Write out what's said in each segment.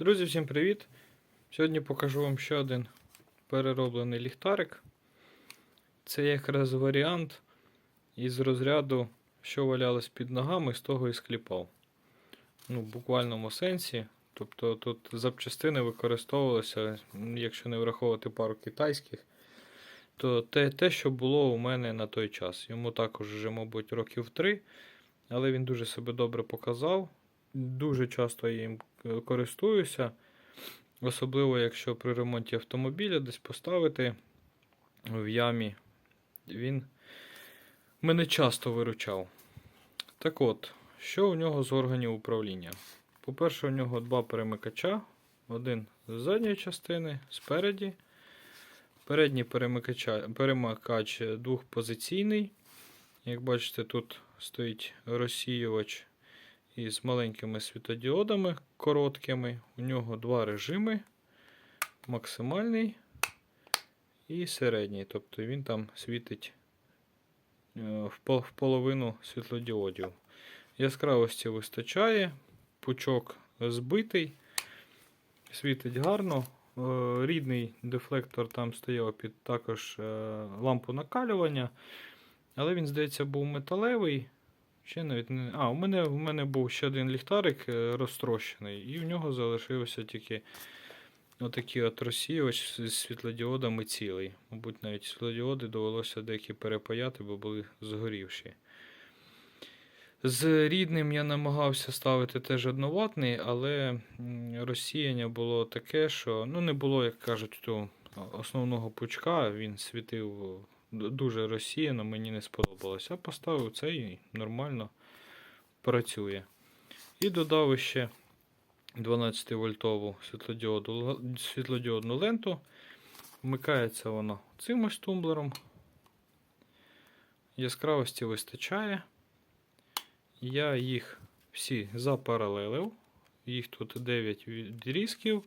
Друзі, всім привіт! Сьогодні покажу вам ще один перероблений ліхтарик. Це якраз варіант із розряду, що валялось під ногами, з того і скліпав. Ну, в буквальному сенсі. Тобто тут запчастини використовувалися, якщо не враховувати пару китайських, то те, те, що було у мене на той час. Йому також вже, мабуть, років три, але він дуже себе добре показав. Дуже часто їм е, користуюся. Особливо, якщо при ремонті автомобіля десь поставити в ямі, він мене часто виручав. Так от, що у нього з органів управління? По-перше, у нього два перемикача. Один з задньої частини, спереді. Передній перемикач двохпозиційний. Як бачите, тут стоїть розсіювач із маленькими світодіодами короткими. У нього два режими: максимальний і середній. Тобто він там світить е, в половину світлодіодів. Яскравості вистачає, пучок збитий, світить гарно. Е, Рідний дефлектор там стояв під також е, лампу накалювання, але він, здається, був металевий. Ще навіть не. А, у мене, у мене був ще один ліхтарик е, розтрощений, і в нього залишився тільки отакий от розсіювач з світлодіодами цілий. Мабуть, навіть світлодіоди довелося деякі перепаяти, бо були згорівші. З рідним я намагався ставити теж одноватний, але розсіяння було таке, що ну, не було, як кажуть, того основного пучка, він світив дуже розсіяно, мені не сподобалося. Поставив цей і нормально працює. І додав ще 12 вольтову світлодіоду, світлодіодну ленту. Вмикається воно цим ось тумблером. Яскравості вистачає. Я їх всі запаралелив. Їх тут 9 відрізків.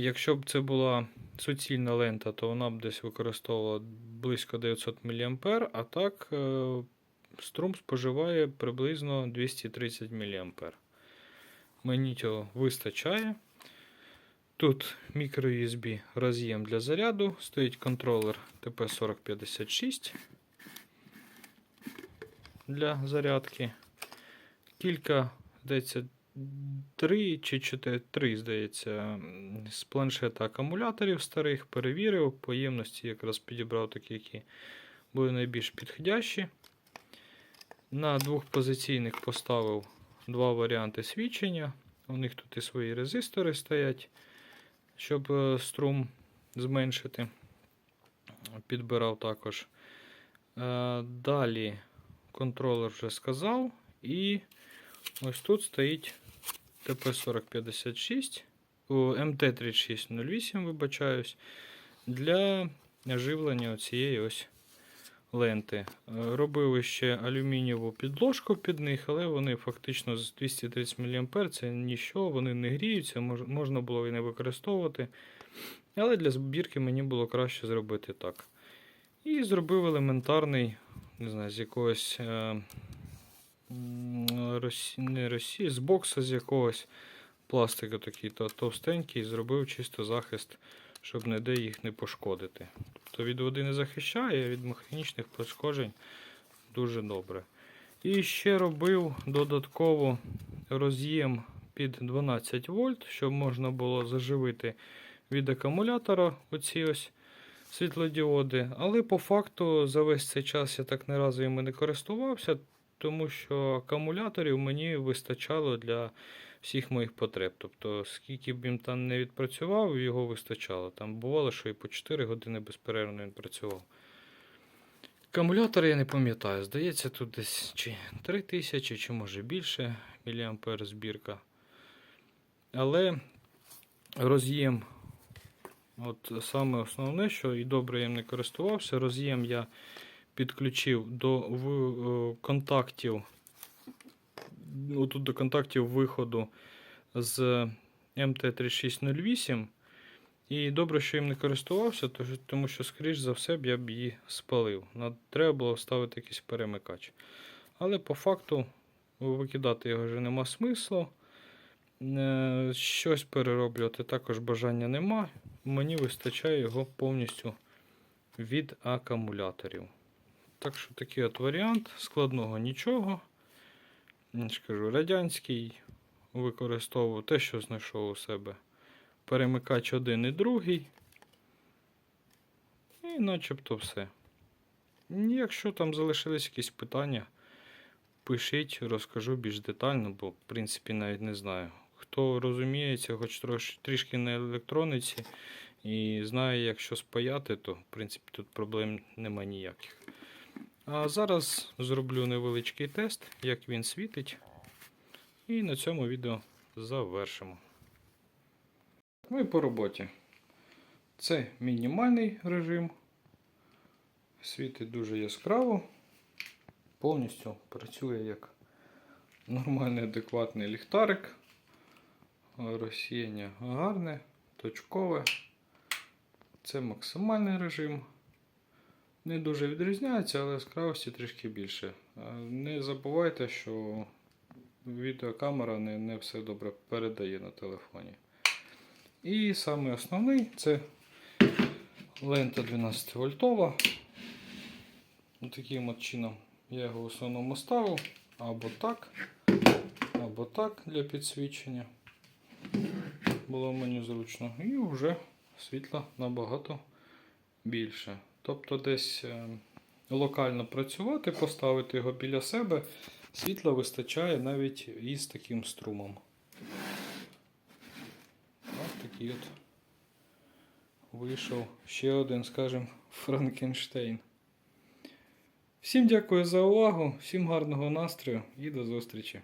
Якщо б це була суцільна лента, то вона б десь використовувала близько 900 мА, а так е, струм споживає приблизно 230 мА. Мені цього вистачає. Тут microUSB роз'єм для заряду, стоїть контролер TP4056 для зарядки. Кілька, здається, 3 чи 4, 3, здається, з планшета акумуляторів старих перевірив. По ємності якраз підібрав такі, які були найбільш підходящі. На двохпозиційних поставив два варіанти свідчення. У них тут і свої резистори стоять, щоб е, струм зменшити. Підбирав також. Е, Далі контролер вже сказав. І ось тут стоїть ТП-4056, о, МТ-3608, вибачаюсь, для живлення цієї ось ленти. Е, Робили ще алюмінієву підложку під них, але вони фактично з 230 мА це нічого, вони не гріються, можна було і не використовувати. Але для збірки мені було краще зробити так. І зробив елементарний, не знаю, з якогось е, Росі... не Росії, з бокса з якогось пластику такий то- товстенький, зробив чисто захист, щоб ніде їх не пошкодити. Тобто від води не захищає, а від механічних пошкоджень дуже добре. І ще робив додатково роз'єм під 12 вольт, щоб можна було заживити від акумулятора оці ось світлодіоди. Але по факту за весь цей час я так не разу іми не користувався, тому що акумуляторів мені вистачало для всіх моїх потреб. Тобто, скільки б він там не відпрацював, його вистачало. Там бувало, що і по 4 години безперервно він працював. Акумулятор я не пам'ятаю, здається, тут десь чи 3000, чи може більше міліампер збірка. Але роз'єм, от саме основне, що і добре я їм не користувався, роз'єм я підключив до в, е, контактів, ну, тут до контактів виходу з МТ3608. І добре, що їм не користувався, тому що, скоріш за все, б я б її спалив. Треба було вставити якийсь перемикач. Але по факту викидати його вже нема смислу. Е, Щось перероблювати також бажання нема. Мені вистачає його повністю від акумуляторів. Так що такий от варіант, складного нічого. Я ж кажу, радянський використовував те, що знайшов у себе. Перемикач один і другий. І начебто все. Якщо там залишились якісь питання, пишіть, розкажу більш детально, бо в принципі навіть не знаю. Хто розуміється, хоч трош, трішки на електрониці і знає, як що спаяти, то в принципі тут проблем нема ніяких. А зараз зроблю невеличкий тест, як він світить. І на цьому відео завершимо. Ми по роботі. Це мінімальний режим. Світить дуже яскраво. Повністю працює як нормальний адекватний ліхтарик. Розсіяння гарне, точкове. Це максимальний режим. Не дуже відрізняється, але яскравості трішки більше. Не забувайте, що відеокамера не, не все добре передає на телефоні. І саме основний це лента 12 вольтова. Таким от чином я його в основному ставив або так, або так для підсвічення. Було мені зручно. І вже світла набагато більше. Тобто десь е, локально працювати, поставити його біля себе, світла вистачає навіть із таким струмом. Ось такий от вийшов ще один, скажімо, Франкенштейн. Всім дякую за увагу, всім гарного настрою і до зустрічі!